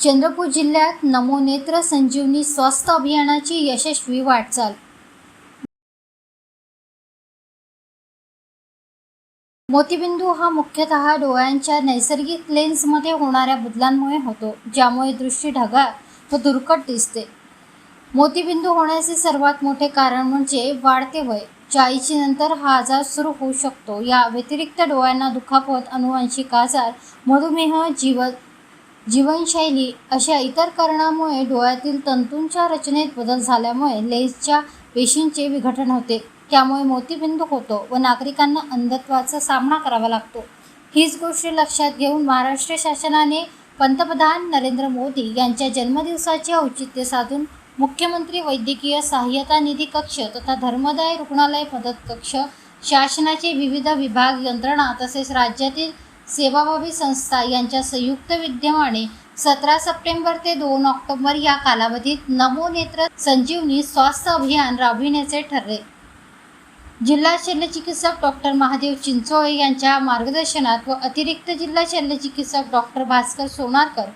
चंद्रपूर जिल्ह्यात नमोनेत्र संजीवनी स्वास्थ्य अभियानाची यशस्वी वाटचाल. मोतीबिंदू हा मुख्यतः डोळ्यांच्या नैसर्गिक लेन्समध्ये होणाऱ्या बदलांमुळे होतो ज्यामुळे दृष्टी ढगाळ व दुर्कट दिसते. मोतीबिंदू होण्याचे सर्वात मोठे कारण म्हणजे वाढते वय. चाळीशी नंतर हा आजार सुरू होऊ शकतो. या व्यतिरिक्त डोळ्यांना दुखापत अनुवांशिक आजार मधुमेह जीवन जीवनशैली अशा इतर कारणामुळे डोळ्यातील तंतूंच्या रचनेत बदल झाल्यामुळे लेन्सच्या पेशींचे विघटन होते. त्यामुळे मोतीबिंदू होतो व नागरिकांना अंधत्वाचा सामना करावा लागतो. हीच गोष्ट लक्षात घेऊन महाराष्ट्र शासनाने पंतप्रधान नरेंद्र मोदी यांच्या जन्मदिवसाचे औचित्य साधून मुख्यमंत्री वैद्यकीय सहाय्यता निधी कक्ष तथा धर्मदाय रुग्णालय मदत कक्ष शासनाचे विविध विभाग यंत्रणा तसेच राज्यातील सेवाभावी संस्था यांच्या संयुक्त विद्यमाने सतरा सप्टेंबर ते दोन ऑक्टोबर या कालावधीत नमोनेत्र संजीवनी स्वास्थ्य अभियान राबविण्याचे ठरले. जिल्हा शल्यचिकित्सक डॉक्टर महादेव चिंचोळे यांच्या मार्गदर्शनात व अतिरिक्त जिल्हा शल्यचिकित्सक डॉक्टर भास्कर सोनारकर